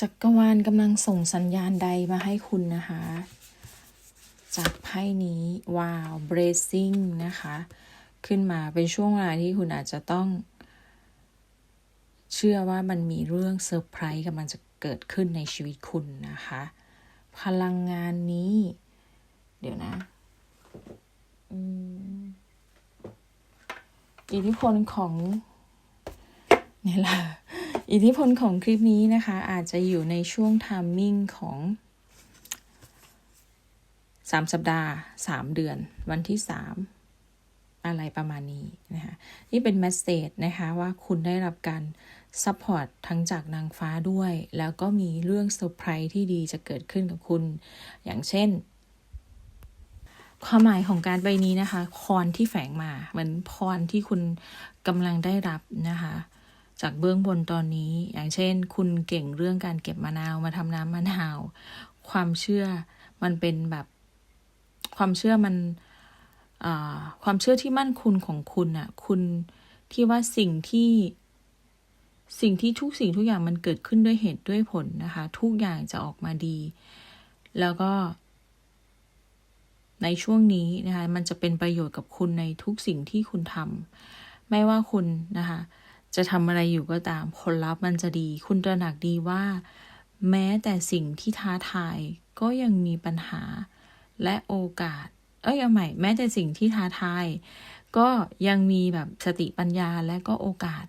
จักรวาลกำลังส่งสัญญาณใดมาให้คุณนะคะ จากไพ่นี้ว้าว bracing นะคะ ขึ้นมาเป็นช่วงเวลาที่คุณอาจจะต้อง เชื่อว่ามันมีเรื่องเซอร์ไพรส์กำลังจะเกิดขึ้นในชีวิตคุณนะคะ พลังงานนี้ เดี๋ยวนะอิทธิพลของนี่แหละ อิทธิพลของคลิปนี้นะคะ อาจจะอยู่ในช่วงทามมิ่งของสามสัปดาห์สามเดือน วันที่สามอะไรประมาณนี้นะคะนี่เป็นแมสเซจนะคะว่าคุณได้รับการซัพพอร์ตทั้งจากนางฟ้าด้วย แล้วก็มีเรื่องเซอร์ไพรส์ที่ดีจะเกิดขึ้นกับคุณ อย่างเช่น ความหมายของการใบนี้นะคะพรที่แฝงมา เหมือนพรที่คุณกำลังได้รับนะคะ จากเบื้องบนตอนนี้ อย่างเช่น คุณเก่งเรื่องการเก็บมะนาวมาทำน้ำมะนาว ความเชื่อมันเป็นแบบความเชื่อมันความเชื่อที่มั่นคุณของคุณอะคุณที่ว่าสิ่งที่สิ่งที่ทุกสิ่งทุกอย่างมันเกิดขึ้นด้วยเหตุด้วยผลนะคะ ทุกอย่างจะออกมาดี แล้วก็ ในช่วงนี้นะคะ มันจะเป็นประโยชน์กับคุณในทุกสิ่งที่คุณทำไม่ว่าคุณนะคะ จะทำอะไรอยู่ก็ตามผลลัพธ์มันจะดี คุณตระหนักดีว่า แม้แต่สิ่งที่ท้าทายก็ยังมีปัญหาและโอกาส เอ้ยเอาใหม่ แม้แต่สิ่งที่ท้าทายก็ยังมีแบบสติปัญญาและก็โอกาส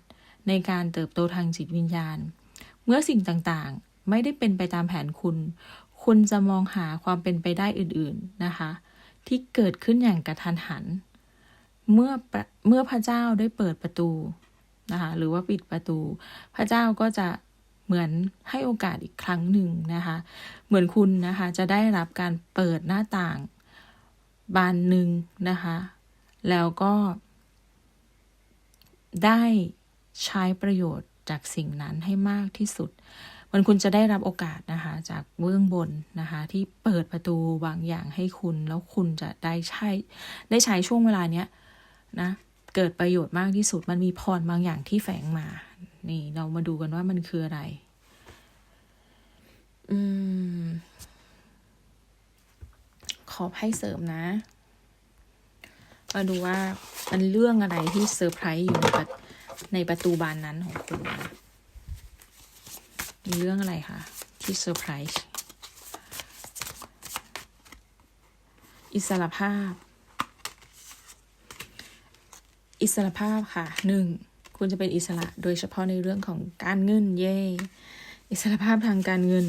ในการเติบโตทางจิตวิญญาณ เมื่อสิ่งต่างๆ ไม่ได้เป็นไปตามแผนคุณ คุณจะมองหาความเป็นไปได้อื่นๆนะคะ ที่เกิดขึ้นอย่างกระทันหัน เมื่อเมื่อพระเจ้าได้เปิดประตู นะคะ หรือว่าปิดประตู พระเจ้าก็จะเหมือนให้โอกาสอีกครั้งหนึ่งนะคะ เหมือนคุณนะคะจะได้รับการเปิดหน้าต่างบานหนึ่งนะคะ แล้วก็ได้ใช้ประโยชน์จากสิ่งนั้นให้มากที่สุด มันคุณจะได้รับโอกาสนะคะ จากเบื้องบนนะคะ ที่เปิดประตูบางอย่างให้คุณ แล้วคุณจะได้ใช้ได้ใช้ช่วงเวลาเนี้ยนะ เกิดประโยชน์มากที่สุด มันมีพรบางอย่างที่แฝงมา นี่เรามาดูกันว่ามันคืออะไร อืม ขอให้เสริมนะ มาดูว่ามันเรื่องอะไรที่เซอร์ไพรส์อยู่ในประในประตูบานนั้นของคุณมีเรื่องอะไรคะที่เซอร์ไพรส์อิสระภาพ อิสระภาพค่ะหนึ่งคุณจะเป็นอิสระโดยเฉพาะในเรื่องของการเงินเย่อิสระภาพทางการเงิน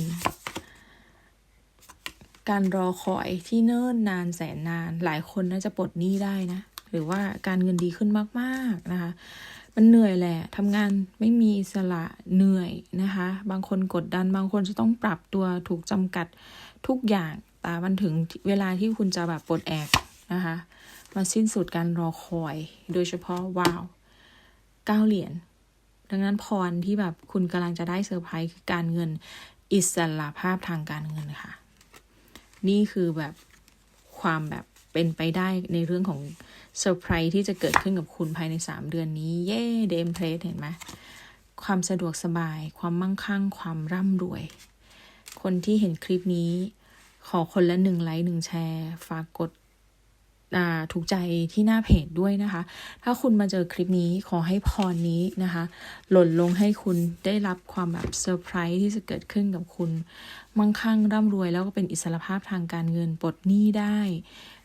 การรอคอยที่เนิ่นนานแสนนาน หลายคนน่าจะปลดหนี้ได้นะ หรือว่าการเงินดีขึ้นมากๆนะคะ มันเหนื่อยแหละทำงานไม่มีอิสระเหนื่อยนะคะ บางคนกดดันบางคนจะต้องปรับตัวถูกจำกัดทุกอย่างแต่มันถึงเวลาที่คุณจะแบบปลดแอกนะคะ มาสิ้นสุดการรอคอย โดยเฉพาะว้าวเก้าเหรียญ ดังนั้นพรที่แบบคุณกำลังจะได้เซอร์ไพรส์คือการเงินอิสระภาพทางการเงินค่ะ นี่คือแบบความแบบเป็นไปได้ในเรื่องของเซอร์ไพรส์ที่จะเกิดขึ้นกับคุณภายใน 3 เดือนนี้ เย่เดมเพลสเห็นไหมความสะดวกสบาย ความมั่งคั่ง ความร่ำรวย คนที่เห็นคลิปนี้ ขอคนละหนึ่งไลค์หนึ่งแชร์ ฝากกด ถูกใจที่หน้าเพจด้วยนะคะ ถ้าคุณมาเจอคลิปนี้ขอให้พรนี้นะคะ หล่นลงให้คุณได้รับความแบบเซอร์ไพรส์ที่จะเกิดขึ้นกับคุณ มั่งคั่งร่ำรวยแล้วก็เป็นอิสรภาพทางการเงินปลดหนี้ได้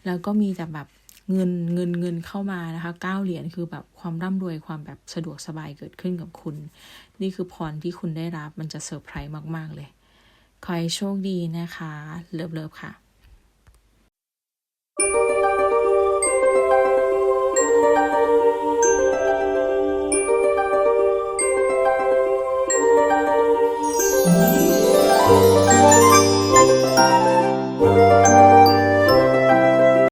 แล้วก็มีแต่แบบเงินเงินเงินเข้ามานะคะเก้าเหรียญคือแบบความร่ำรวยความแบบสะดวกสบายเกิดขึ้นกับคุณ นี่คือพรที่คุณได้รับมันจะเซอร์ไพรส์มาก ๆ เลย ขอให้โชคดีนะคะ เลิฟๆค่ะ